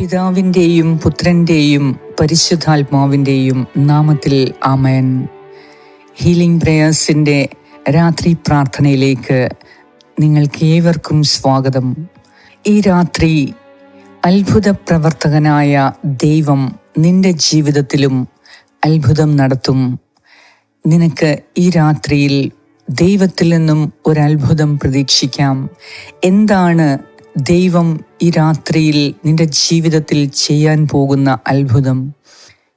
പിതാവിന്റെയും പുത്രന്റെയും പരിശുദ്ധാത്മാവിന്റെയും നാമത്തിൽ ആമേൻ. ഹീലിംഗ് പ്രേയേഴ്സിന്റെ രാത്രി പ്രാർത്ഥനയിലേക്ക് നിങ്ങൾക്ക് ഏവർക്കും സ്വാഗതം. ഈ രാത്രി അത്ഭുത പ്രവർത്തകനായ ദൈവം നിന്റെ ജീവിതത്തിലും അത്ഭുതം നടത്തും. നിനക്ക് ഈ രാത്രിയിൽ ദൈവത്തിൽ നിന്നും ഒരു പ്രതീക്ഷിക്കാം. എന്താണ് ദൈവം ഈ രാത്രിയിൽ നിന്റെ ജീവിതത്തിൽ ചെയ്യാൻ പോകുന്ന അത്ഭുതം.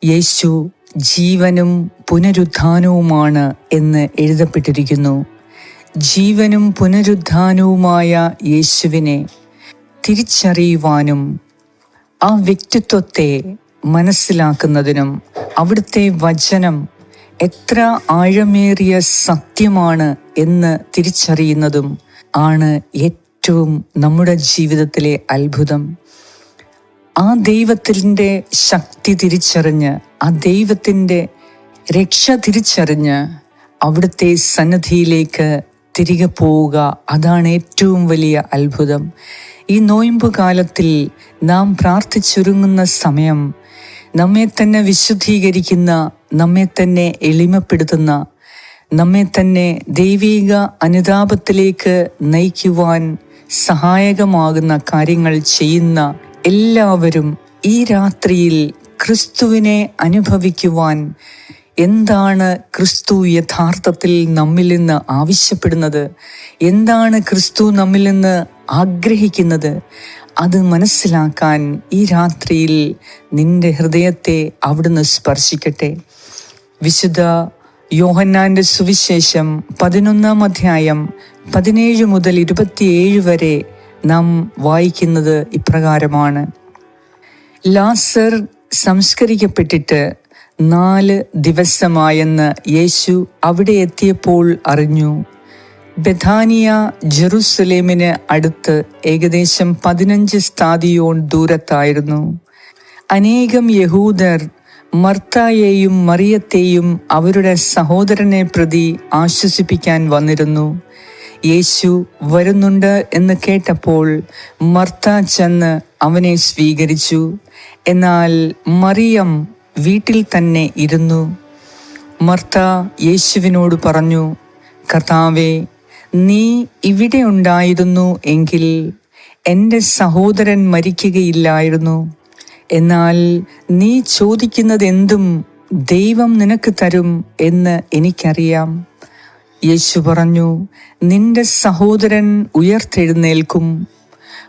യേശു ജീവനും പുനരുദ്ധാനവുമാണ് എന്ന് എഴുതപ്പെട്ടിരിക്കുന്നു. ജീവനും പുനരുദ്ധാനവുമായ യേശുവിനെ തിരിച്ചറിയുവാനും ആ വ്യക്തിത്വത്തെ മനസ്സിലാക്കുന്നതിനും അവിടുത്തെ വചനം എത്ര ആഴമേറിയ സത്യമാണ് എന്ന് തിരിച്ചറിയുന്നതും ആണ് ഏറ്റവും നമ്മുടെ ജീവിതത്തിലെ അത്ഭുതം. ആ ദൈവത്തിന്റെ ശക്തി തിരിച്ചറിഞ്ഞ് ആ ദൈവത്തിന്റെ രക്ഷ തിരിച്ചറിഞ്ഞ് അവിടുത്തെ സന്നദ്ധിയിലേക്ക് തിരികെ പോവുക അതാണ് ഏറ്റവും വലിയ അത്ഭുതം. ഈ നോയമ്പ് കാലത്തിൽ നാം പ്രാർത്ഥിച്ചൊരുങ്ങുന്ന സമയം നമ്മെ തന്നെ വിശുദ്ധീകരിക്കുന്ന നമ്മെ തന്നെ എളിമപ്പെടുത്തുന്ന നമ്മെ തന്നെ ദൈവിക അനുതാപത്തിലേക്ക് നയിക്കുവാൻ സഹായകമാകുന്ന കാര്യങ്ങൾ ചെയ്യുന്ന എല്ലാവരും ഈ രാത്രിയിൽ ക്രിസ്തുവിനെ അനുഭവിക്കുവാൻ എന്താണ് ക്രിസ്തു യഥാർത്ഥത്തിൽ നമ്മിൽ നിന്ന് ആവശ്യപ്പെടുന്നത്? എന്താണ് ക്രിസ്തു നമ്മിൽ നിന്ന് ആഗ്രഹിക്കുന്നത്? അത് മനസ്സിലാക്കാൻ ഈ രാത്രിയിൽ നിന്റെ ഹൃദയത്തെ അവിടുന്ന് സ്പർശിക്കട്ടെ. വിശുദ്ധ യോഹന്നാന്റെ സുവിശേഷം പതിനൊന്നാം അധ്യായം പതിനേഴ് മുതൽ ഇരുപത്തിയേഴ് വരെ നാം വായിക്കുന്നത് ഇപ്രകാരമാണ്. ലാസർ സംസ്കരിക്കപ്പെട്ടിട്ട് നാല് ദിവസമായെന്ന് യേശു അവിടെ എത്തിയപ്പോൾ അറിഞ്ഞു. ബഥാനിയ ജെറുസലേമിന് അടുത്ത് ഏകദേശം പതിനഞ്ച് സ്ഥാതിയോൺ ദൂരത്തായിരുന്നു. അനേകം യഹൂദർ മർത്തായെയും മറിയത്തെയും അവരുടെ സഹോദരനെ പ്രതി ആശ്വസിപ്പിക്കാൻ വന്നിരുന്നു. യേശു വരുന്നുണ്ട് എന്ന് കേട്ടപ്പോൾ മർത്ത ചെന്ന് അവനെ സ്വീകരിച്ചു. എന്നാൽ മറിയം വീട്ടിൽ തന്നെ ഇരുന്നു. മർത്ത യേശുവിനോട് പറഞ്ഞു കർത്താവെ നീ ഇവിടെ ഉണ്ടായിരുന്നു എങ്കിൽ എന്റെ സഹോദരൻ മരിക്കുകയില്ലായിരുന്നു. എന്നാൽ നീ ചോദിക്കുന്നത് എന്തും ദൈവം നിനക്ക് തരും എന്ന് എനിക്കറിയാം. യേശു പറഞ്ഞു നിന്റെ സഹോദരൻ ഉയർത്തെഴുന്നേൽക്കും.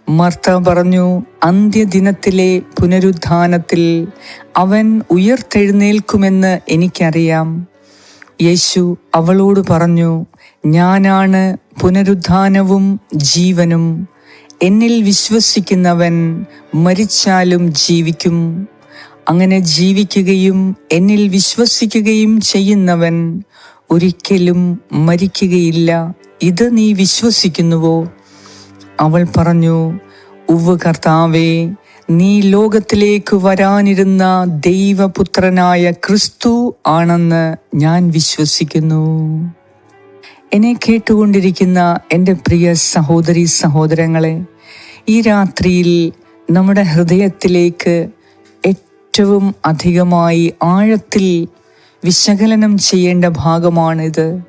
മർത്ത പറഞ്ഞു അന്ത്യദിനത്തിലെ പുനരുദ്ധാനത്തിൽ അവൻ ഉയർത്തെഴുന്നേൽക്കുമെന്ന് എനിക്കറിയാം. യേശു അവളോട് പറഞ്ഞു ഞാനാണ് പുനരുദ്ധാനവും ജീവനും. എന്നിൽ വിശ്വസിക്കുന്നവൻ മരിച്ചാലും ജീവിക്കും. അങ്ങനെ ജീവിക്കുകയും എന്നിൽ വിശ്വസിക്കുകയും ചെയ്യുന്നവൻ ഒരിക്കലും മരിക്കുകയില്ല. ഇത് നീ വിശ്വസിക്കുന്നുവോ? അവൾ പറഞ്ഞു ഉവ് കർത്താവേ നീ ലോകത്തിലേക്ക് വരാനിരുന്ന ദൈവപുത്രനായ ക്രിസ്തു ആണെന്ന് ഞാൻ വിശ്വസിക്കുന്നു. എന്നെ കേട്ടുകൊണ്ടിരിക്കുന്ന എന്റെ പ്രിയ സഹോദരി സഹോദരങ്ങളെ ഈ രാത്രിയിൽ നമ്മുടെ ഹൃദയത്തിലേക്ക് ഏറ്റവും അധികമായി ആഴത്തിൽ വിശകലനം ചെയ്യേണ്ട ഭാഗമാണിത്.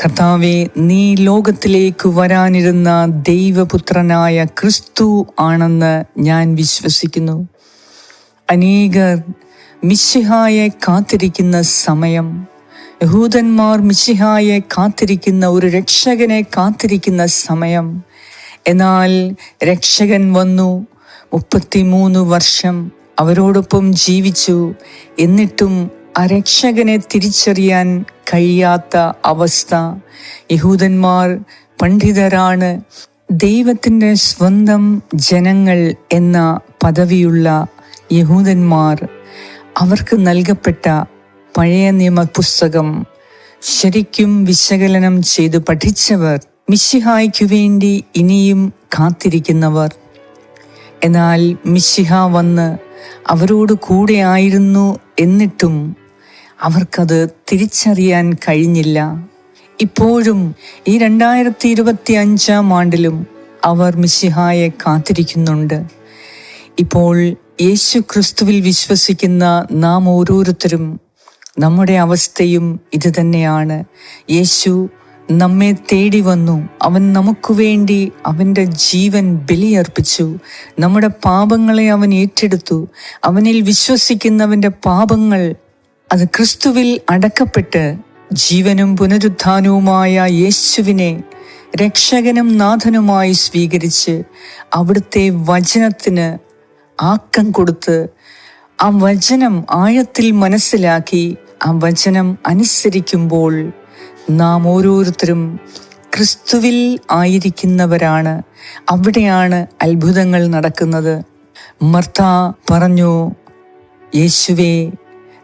കർത്താവെ നീ ലോകത്തിലേക്ക് വരാനിരുന്ന ദൈവപുത്രനായ ക്രിസ്തു ആണെന്ന് ഞാൻ വിശ്വസിക്കുന്നു. അനേകർ മിശിഹായെ കാത്തിരിക്കുന്ന സമയം യഹൂദന്മാർ മിശിഹായെ കാത്തിരിക്കുന്ന ഒരു രക്ഷകനെ കാത്തിരിക്കുന്ന സമയം. എന്നാൽ രക്ഷകൻ വന്നു മുപ്പത്തിമൂന്ന് വർഷം അവരോടൊപ്പം ജീവിച്ചു എന്നിട്ടും ആ രക്ഷകനെ തിരിച്ചറിയാൻ കഴിയാത്ത അവസ്ഥ. യഹൂദന്മാർ പണ്ഡിതരാണ് ദൈവത്തിന്റെ സ്വന്തം ജനങ്ങൾ എന്ന പദവിയുള്ള യഹൂദന്മാർ. അവർക്ക് നൽകപ്പെട്ട പഴയ നിയമ പുസ്തകം ശരിക്കും വിശകലനം ചെയ്ത് പഠിച്ചവർ മിശിഹായ്ക്കു വേണ്ടി ഇനിയും കാത്തിരിക്കുന്നവർ. എന്നാൽ മിശിഹ വന്ന് അവരോട് കൂടെ ആയിരുന്നു എന്നിട്ടും അവർക്കത് തിരിച്ചറിയാൻ കഴിഞ്ഞില്ല. ഇപ്പോഴും ഈ രണ്ടായിരത്തി ഇരുപത്തി അഞ്ചാം ആണ്ടിലും അവർ മിശിഹായെ കാത്തിരിക്കുന്നുണ്ട്. ഇപ്പോൾ യേശു ക്രിസ്തുവിൽ വിശ്വസിക്കുന്ന നാം ഓരോരുത്തരും നമ്മുടെ അവസ്ഥയും ഇത് തന്നെയാണ്. യേശു നമ്മെ തേടി വന്നു. അവൻ നമുക്ക് വേണ്ടി അവന്റെ ജീവൻ ബലിയർപ്പിച്ചു. നമ്മുടെ പാപങ്ങളെ അവൻ ഏറ്റെടുത്തു. അവനിൽ വിശ്വസിക്കുന്നവന്റെ പാപങ്ങൾ അത് ക്രിസ്തുവിൽ അടക്കപ്പെട്ട് ജീവനും പുനരുദ്ധാനവുമായ യേശുവിനെ രക്ഷകനും നാഥനുമായി സ്വീകരിച്ച് അവിടുത്തെ വചനത്തിന് ആക്കം കൊടുത്ത് ആ വചനം ആഴത്തിൽ മനസ്സിലാക്കി ആ വചനം അനുസരിക്കുമ്പോൾ നാം ഓരോരുത്തരും ക്രിസ്തുവിൽ ആയിരിക്കുന്നവരാണ്. അവിടെയാണ് അത്ഭുതങ്ങൾ നടക്കുന്നത്. മർത്ത പറഞ്ഞു യേശുവേ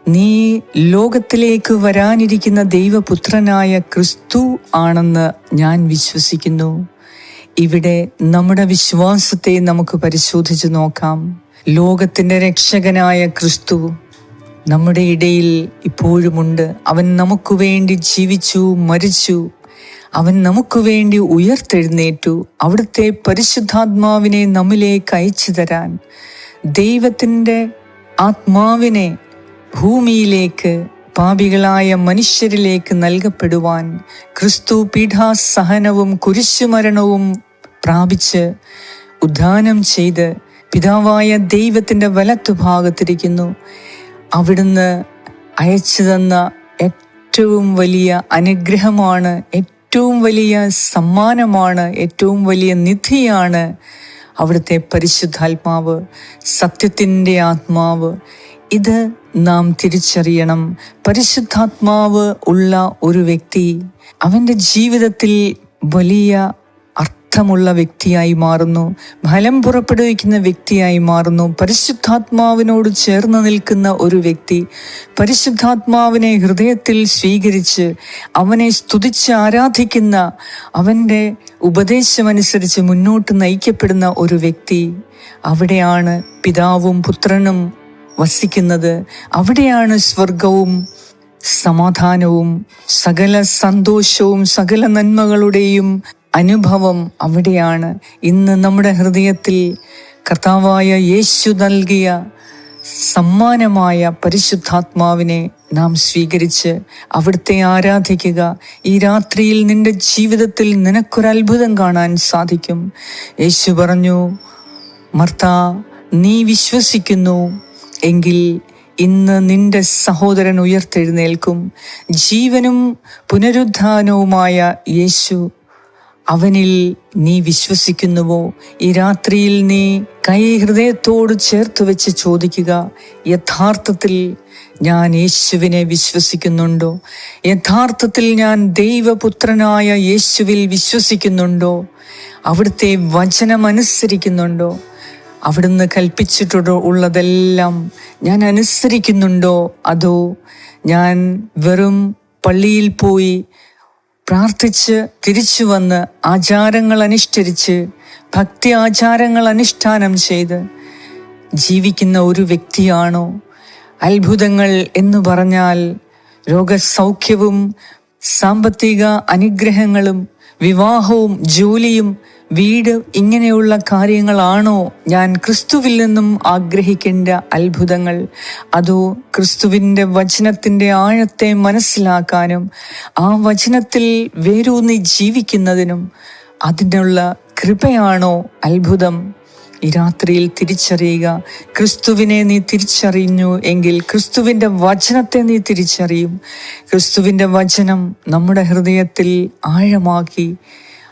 നീ ലോകത്തിലേക്ക് വരാനിരിക്കുന്ന ദൈവപുത്രനായ ക്രിസ്തു ആണെന്ന് ഞാൻ വിശ്വസിക്കുന്നു. ഇവിടെ നമ്മുടെ വിശ്വാസത്തെ നമുക്ക് പരിശോധിച്ചു നോക്കാം. ലോകത്തിന്റെ രക്ഷകനായ ക്രിസ്തു നമ്മുടെ ഇടയിൽ ഇപ്പോഴുമുണ്ട്. അവൻ നമുക്ക് വേണ്ടി ജീവിച്ചു മരിച്ചു. അവൻ നമുക്ക് വേണ്ടി ഉയർത്തെഴുന്നേറ്റു. അവിടുത്തെ പരിശുദ്ധാത്മാവിനെ നമ്മിലേക്ക് അയച്ചു തരാൻ ദൈവത്തിന്റെ ആത്മാവിനെ ഭൂമിയിലേക്ക് പാപികളായ മനുഷ്യരിലേക്ക് നൽകപ്പെടുവാൻ ക്രിസ്തു പീഠാസഹനവും കുരിശുമരണവും പ്രാപിച്ച് ഉദ്ധാനം ചെയ്ത് പിതാവായ ദൈവത്തിന്റെ വലത്തുഭാഗത്തിരിക്കുന്നു. അവിടുന്ന് അയച്ചു തന്ന ഏറ്റവും വലിയ അനുഗ്രഹമാണ് ഏറ്റവും വലിയ സമ്മാനമാണ് ഏറ്റവും വലിയ നിധിയാണ് അവിടുത്തെ പരിശുദ്ധാത്മാവ് സത്യത്തിന്റെ ആത്മാവ്. ഇത് നാം തിരിച്ചറിയണം. പരിശുദ്ധാത്മാവ് ഉള്ള ഒരു വ്യക്തി അവന്റെ ജീവിതത്തിൽ വലിയ അർത്ഥമുള്ള വ്യക്തിയായി മാറുന്നു. ഫലം പുറപ്പെടുവിക്കുന്ന വ്യക്തിയായി മാറുന്നു. പരിശുദ്ധാത്മാവിനോട് ചേർന്ന് നിൽക്കുന്ന ഒരു വ്യക്തി പരിശുദ്ധാത്മാവിനെ ഹൃദയത്തിൽ സ്വീകരിച്ച് അവനെ സ്തുതിച്ച് ആരാധിക്കുന്ന അവന്റെ ഉപദേശമനുസരിച്ച് മുന്നോട്ട് നയിക്കപ്പെടുന്ന ഒരു വ്യക്തി അവിടെയാണ് പിതാവും പുത്രനും വസിക്കുന്നത്. അവിടെയാണ് സ്വർഗവും സമാധാനവും സകല സന്തോഷവും സകല നന്മകളുടെയും അനുഭവം അവിടെയാണ്. ഇന്ന് നമ്മുടെ ഹൃദയത്തിൽ കർത്താവായ യേശു നൽകിയ സമ്മാനമായ പരിശുദ്ധാത്മാവിനെ നാം സ്വീകരിച്ച് അവിടുത്തെ ആരാധിക്കുക. ഈ രാത്രിയിൽ നിന്റെ ജീവിതത്തിൽ നിനക്കൊരത്ഭുതം കാണാൻ സാധിക്കും. യേശു പറഞ്ഞു മർത്ത നീ വിശ്വസിക്കുന്നു. എങ്കിൽ ഇന്ന് നിന്റെ സഹോദരൻ ഉയർത്തെഴുന്നേൽക്കും. ജീവനും പുനരുദ്ധാനവുമായ യേശു അവനിൽ നീ വിശ്വസിക്കുന്നുവോ? ഈ രാത്രിയിൽ നീ കൈ ഹൃദയത്തോട് ചേർത്ത് വെച്ച് ചോദിക്കുക യഥാർത്ഥത്തിൽ ഞാൻ യേശുവിനെ വിശ്വസിക്കുന്നുണ്ടോ? യഥാർത്ഥത്തിൽ ഞാൻ ദൈവപുത്രനായ യേശുവിൽ വിശ്വസിക്കുന്നുണ്ടോ? അവിടുത്തെ വചനം അനുസരിക്കുന്നുണ്ടോ? അവിടുന്ന് കൽപ്പിച്ചിട്ടുണ്ടോ ഉള്ളതെല്ലാം ഞാൻ അനുസരിക്കുന്നുണ്ടോ? അതോ ഞാൻ വെറും പള്ളിയിൽ പോയി പ്രാർത്ഥിച്ച് തിരിച്ചു വന്ന് ആചാരങ്ങൾ അനുഷ്ഠരിച്ച് ഭക്തി ആചാരങ്ങൾ അനുഷ്ഠാനം ചെയ്ത് ജീവിക്കുന്ന ഒരു വ്യക്തിയാണോ? അത്ഭുതങ്ങൾ എന്ന് പറഞ്ഞാൽ രോഗസൗഖ്യവും സാമ്പത്തിക അനുഗ്രഹങ്ങളും വിവാഹവും ജോലിയും വീട് ഇങ്ങനെയുള്ള കാര്യങ്ങളാണോ ഞാൻ ക്രിസ്തുവിൽ നിന്നും ആഗ്രഹിക്കേണ്ട അത്ഭുതങ്ങൾ? അതോ ക്രിസ്തുവിന്റെ വചനത്തിന്റെ ആഴത്തെ മനസ്സിലാക്കാനും ആ വചനത്തിൽ വേരൂന്നി ജീവിക്കുന്നതിനും അതിനുള്ള കൃപയാണോ അത്ഭുതം? ഈ രാത്രിയിൽ തിരിച്ചറിയുക ക്രിസ്തുവിനെ നീ തിരിച്ചറിഞ്ഞു എങ്കിൽ ക്രിസ്തുവിന്റെ വചനത്തെ നീ തിരിച്ചറിയും. ക്രിസ്തുവിന്റെ വചനം നമ്മുടെ ഹൃദയത്തിൽ ആഴമാക്കി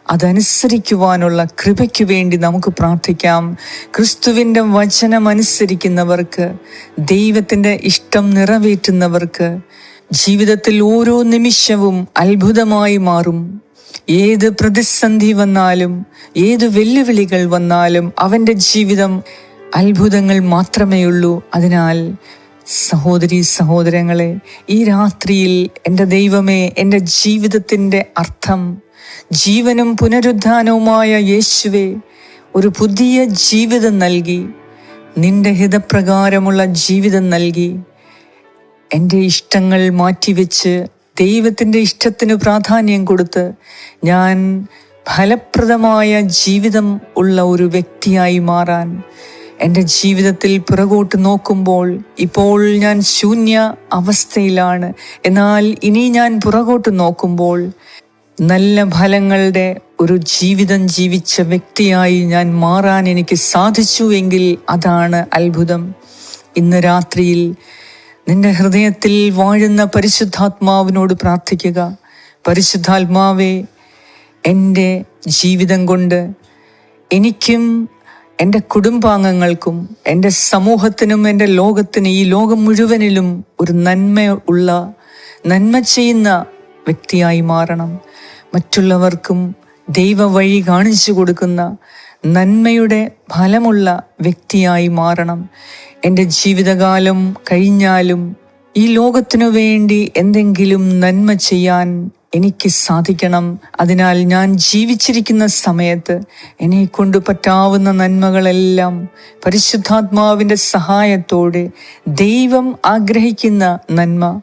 അതനുസരിക്കുവാനുള്ള കൃപയ്ക്ക് വേണ്ടി നമുക്ക് പ്രാർത്ഥിക്കാം. ക്രിസ്തുവിന്റെ വചനമനുസരിക്കുന്നവർക്ക് ദൈവത്തിന്റെ ഇഷ്ടം നിറവേറ്റുന്നവർക്ക് ജീവിതത്തിൽ ഓരോ നിമിഷവും അത്ഭുതമായി മാറും. ഏത് പ്രതിസന്ധി വന്നാലും ഏത് വെല്ലുവിളികൾ വന്നാലും അവന്റെ ജീവിതം അത്ഭുതങ്ങൾ മാത്രമേ ഉള്ളൂ അതിനാൽ സഹോദരി സഹോദരങ്ങളെ ഈ രാത്രിയിൽ എന്റെ ദൈവമേ എന്റെ ജീവിതത്തിന്റെ അർത്ഥം ജീവനും പുനരുദ്ധാനവുമായ യേശുവെ ഒരു പുതിയ ജീവിതം നൽകി. നിന്റെ ഹിതപ്രകാരമുള്ള ജീവിതം നൽകി. എന്റെ ഇഷ്ടങ്ങൾ മാറ്റിവെച്ച് ദൈവത്തിന്റെ ഇഷ്ടത്തിന് പ്രാധാന്യം കൊടുത്ത് ഞാൻ ഫലപ്രദമായ ജീവിതം ഉള്ള ഒരു വ്യക്തിയായി മാറാൻ എന്റെ ജീവിതത്തിൽ പുറകോട്ട് നോക്കുമ്പോൾ ഇപ്പോൾ ഞാൻ ശൂന്യ അവസ്ഥയിലാണ്. എന്നാൽ ഇനി ഞാൻ പുറകോട്ട് നോക്കുമ്പോൾ നല്ല ഫലങ്ങളുടെ ഒരു ജീവിതം ജീവിച്ച വ്യക്തിയായി ഞാൻ മാറാൻ എനിക്ക് സാധിച്ചു എങ്കിൽ അതാണ് അത്ഭുതം. ഇന്ന് രാത്രിയിൽ നിന്റെ ഹൃദയത്തിൽ വാഴുന്ന പരിശുദ്ധാത്മാവിനോട് പ്രാർത്ഥിക്കുക. പരിശുദ്ധാത്മാവേ എന്റെ ജീവിതം കൊണ്ട് എനിക്കും എന്റെ കുടുംബാംഗങ്ങൾക്കും എന്റെ സമൂഹത്തിനും എന്റെ ലോകത്തിനും ഈ ലോകം മുഴുവനിലും ഒരു നന്മ ഉള്ള നന്മ ചെയ്യുന്ന വ്യക്തിയായി മാറണം. മറ്റുള്ളവർക്കും ദൈവ വഴി കാണിച്ചു കൊടുക്കുന്ന നന്മയുടെ ഫലമുള്ള വ്യക്തിയായി മാറണം. എന്റെ ജീവിതകാലം കഴിഞ്ഞാലും ഈ ലോകത്തിനു വേണ്ടി എന്തെങ്കിലും നന്മ ചെയ്യാൻ എനിക്ക് സാധിക്കണം. അതിനാൽ ഞാൻ ജീവിച്ചിരിക്കുന്ന സമയത്ത് എന്നെ കൊണ്ട് പറ്റാവുന്ന നന്മകളെല്ലാം പരിശുദ്ധാത്മാവിന്റെ സഹായത്തോടെ ദൈവം ആഗ്രഹിക്കുന്ന നന്മ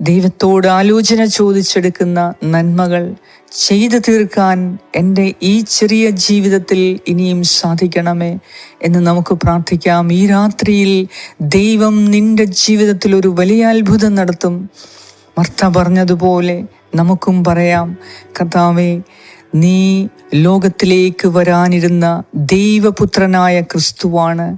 ദൈവത്തോട് ആലോചന ചോദിച്ചെടുക്കുന്ന നന്മകൾ ചെയ്തു തീർക്കാൻ എന്റെ ഈ ചെറിയ ജീവിതത്തിൽ ഇനിയും സാധിക്കണമേ എന്ന് നമുക്ക് പ്രാർത്ഥിക്കാം. ഈ രാത്രിയിൽ ദൈവം നിന്റെ ജീവിതത്തിൽ ഒരു വലിയ അത്ഭുതം നടത്തും. മർത്ത പറഞ്ഞതുപോലെ നമുക്കും പറയാം കർത്താവേ നീ ലോകത്തിലേക്ക് വരാനിരുന്ന ദൈവപുത്രനായ ക്രിസ്തുവാണ്.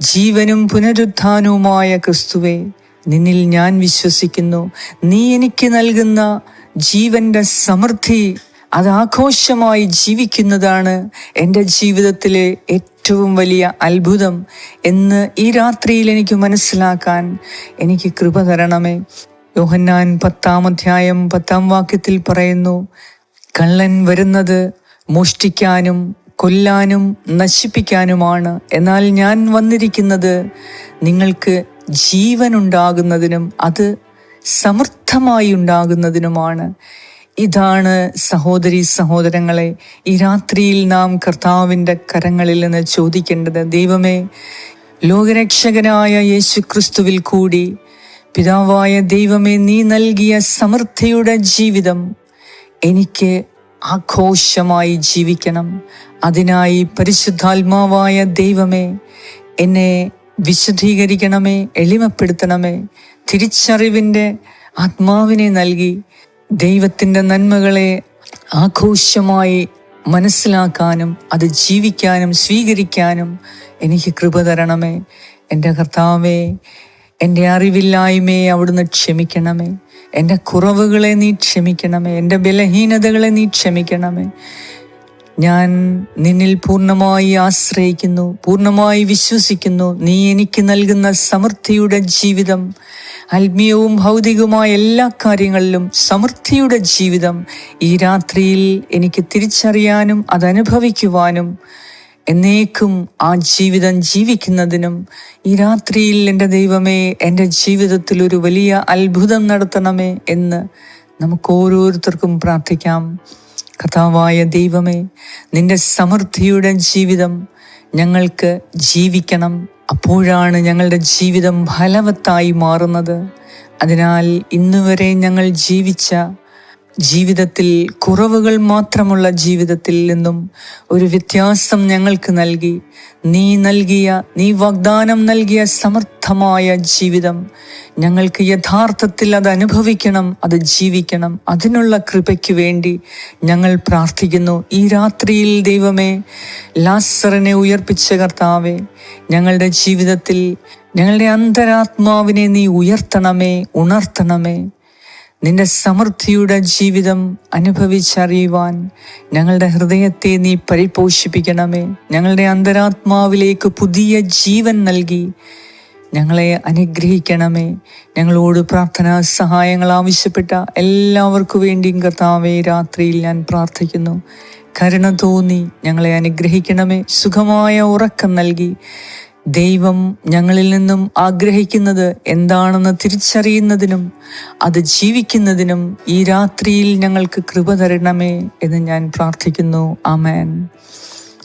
ജീവനും പുനരുത്ഥാനവുമായ ക്രിസ്തുവെ നിന്നിൽ ഞാൻ വിശ്വസിക്കുന്നു. നീ എനിക്ക് നൽകുന്ന ജീവന്റെ സമൃദ്ധി അത് ആഘോഷമായി ജീവിക്കുന്നതാണ് എന്റെ ജീവിതത്തിലെ ഏറ്റവും വലിയ അത്ഭുതം എന്ന് ഈ രാത്രിയിൽ എനിക്ക് മനസ്സിലാക്കാൻ എനിക്ക് കൃപ തരണമേ. യോഹന്നാൻ പത്താം അധ്യായം പത്താം വാക്യത്തിൽ പറയുന്നു കള്ളൻ വരുന്നത് മോഷ്ടിക്കാനും കൊല്ലാനും നശിപ്പിക്കാനുമാണ്. എന്നാൽ ഞാൻ വന്നിരിക്കുന്നത് നിങ്ങൾക്ക് ജീവനുണ്ടാകുന്നതിനും അത് സമൃദ്ധമായി ഉണ്ടാകുന്നതിനുമാണ്. ഇതാണ് സഹോദരി സഹോദരങ്ങളെ ഈ രാത്രിയിൽ നാം കർത്താവിന്റെ കരങ്ങളിൽ നിന്ന് ചോദിക്കേണ്ടത്. ദൈവമേ ലോകരക്ഷകനായ യേശു ക്രിസ്തുവിൽ കൂടി പിതാവായ ദൈവമേ നീ നൽകിയ സമൃദ്ധിയുടെ ജീവിതം എനിക്ക് ആഘോഷമായി ജീവിക്കണം. അതിനായി പരിശുദ്ധാത്മാവായ ദൈവമേ എന്നെ വിശദീകരിക്കണമേ എളിമപ്പെടുത്തണമേ. തിരിച്ചറിവിന്റെ ആത്മാവിനെ നൽകി ദൈവത്തിന്റെ നന്മകളെ ആഘോഷമായി മനസ്സിലാക്കാനും അത് ജീവിക്കാനും സ്വീകരിക്കാനും എനിക്ക് കൃപ തരണമേ. എന്റെ കർത്താവേ എന്റെ അറിവില്ലായ്മയെ അവിടുന്ന് ക്ഷമിക്കണമേ. എന്റെ കുറവുകളെ നീ ക്ഷമിക്കണമേ. എന്റെ ബലഹീനതകളെ നീ ക്ഷമിക്കണമേ. ഞാൻ നിന്നിൽ പൂർണമായി ആശ്രയിക്കുന്നു പൂർണമായി വിശ്വസിക്കുന്നു. നീ എനിക്ക് നൽകുന്ന സമൃദ്ധിയുടെ ജീവിതം ആത്മീയവും ഭൗതികവുമായ എല്ലാ കാര്യങ്ങളിലും സമൃദ്ധിയുടെ ജീവിതം ഈ രാത്രിയിൽ എനിക്ക് തിരിച്ചറിയാനും അതനുഭവിക്കുവാനും എന്നേക്കും ആ ജീവിതം ജീവിക്കുന്നതിനും ഈ രാത്രിയിൽ എന്റെ ദൈവമേ എന്റെ ജീവിതത്തിൽ ഒരു വലിയ അത്ഭുതം നടത്തണമേ എന്ന് നമുക്ക് ഓരോരുത്തർക്കും പ്രാർത്ഥിക്കാം. കഥാവായ ദൈവമേ നിന്റെ സമൃദ്ധിയുടെ ജീവിതം ഞങ്ങൾക്ക് ജീവിക്കണം. അപ്പോഴാണ് ഞങ്ങളുടെ ജീവിതം ഫലവത്തായി മാറുന്നത്. അതിനാൽ ഇന്നുവരെ ഞങ്ങൾ ജീവിച്ച ജീവിതത്തിൽ കുറവുകൾ മാത്രമുള്ള ജീവിതത്തിൽ നിന്നും ഒരു വ്യത്യാസം ഞങ്ങൾക്ക് നൽകി. നീ നൽകിയ നീ വാഗ്ദാനം നൽകിയ സമർത്ഥമായ ജീവിതം ഞങ്ങൾക്ക് യഥാർത്ഥത്തിൽ അത് അനുഭവിക്കണം അത് ജീവിക്കണം. അതിനുള്ള കൃപയ്ക്ക് വേണ്ടി ഞങ്ങൾ പ്രാർത്ഥിക്കുന്നു. ഈ രാത്രിയിൽ ദൈവമേ ലാസറിനെ ഉയർപ്പിച്ച കർത്താവെ ഞങ്ങളുടെ ജീവിതത്തിൽ ഞങ്ങളുടെ അന്തരാത്മാവിനെ നീ ഉയർത്തണമേ ഉണർത്തണമേ. നിന്റെ സമൃദ്ധിയുടെ ജീവിതം അനുഭവിച്ചറിയുവാൻ ഞങ്ങളുടെ ഹൃദയത്തെ നീ പരിപോഷിപ്പിക്കണമേ. ഞങ്ങളുടെ അന്തരാത്മാവിലേക്ക് പുതിയ ജീവൻ നൽകി ഞങ്ങളെ അനുഗ്രഹിക്കണമേ. ഞങ്ങളോട് പ്രാർത്ഥനാ സഹായങ്ങൾ ആവശ്യപ്പെട്ട എല്ലാവർക്കു വേണ്ടിയും കർത്താവേ രാത്രിയിൽ ഞാൻ പ്രാർത്ഥിക്കുന്നു. കരുണ തോന്നി ഞങ്ങളെ അനുഗ്രഹിക്കണമേ. സുഖമായ ഉറക്കം നൽകി ദൈവം ഞങ്ങളിൽ നിന്നും ആഗ്രഹിക്കുന്നത് എന്താണെന്ന് തിരിച്ചറിയുന്നതിനും അത് ജീവിക്കുന്നതിനും ഈ രാത്രിയിൽ ഞങ്ങൾക്ക് കൃപ തരണമേ എന്ന് ഞാൻ പ്രാർത്ഥിക്കുന്നു. ആമേൻ.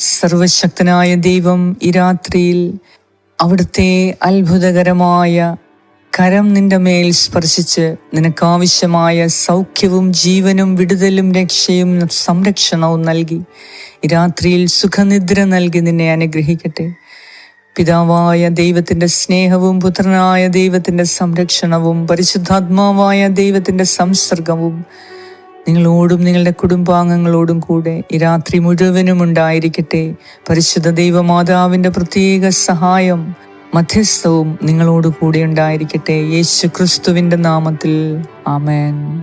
സർവശക്തനായ ദൈവം ഈ രാത്രിയിൽ അവിടുത്തെ അത്ഭുതകരമായ കരം നിന്റെ മേൽ സ്പർശിച്ച് നിനക്കാവശ്യമായ സൗഖ്യവും ജീവനും വിടുതലും രക്ഷയും സംരക്ഷണവും നൽകി. രാത്രിയിൽ സുഖനിദ്ര നൽകി നിന്നെ അനുഗ്രഹിക്കട്ടെ. പിതാവായ ദൈവത്തിന്റെ സ്നേഹവും പുത്രനായ ദൈവത്തിന്റെ സംരക്ഷണവും പരിശുദ്ധാത്മാവായ ദൈവത്തിന്റെ സംസർഗവും നിങ്ങളോടും നിങ്ങളുടെ കുടുംബാംഗങ്ങളോടും കൂടെ ഈ രാത്രി മുഴുവനും ഉണ്ടായിരിക്കട്ടെ. പരിശുദ്ധ ദൈവമാതാവിന്റെ പ്രത്യേക സഹായം മധ്യസ്ഥവും നിങ്ങളോട് കൂടെ ഉണ്ടായിരിക്കട്ടെ. യേശു ക്രിസ്തുവിന്റെ നാമത്തിൽ. ആമേൻ.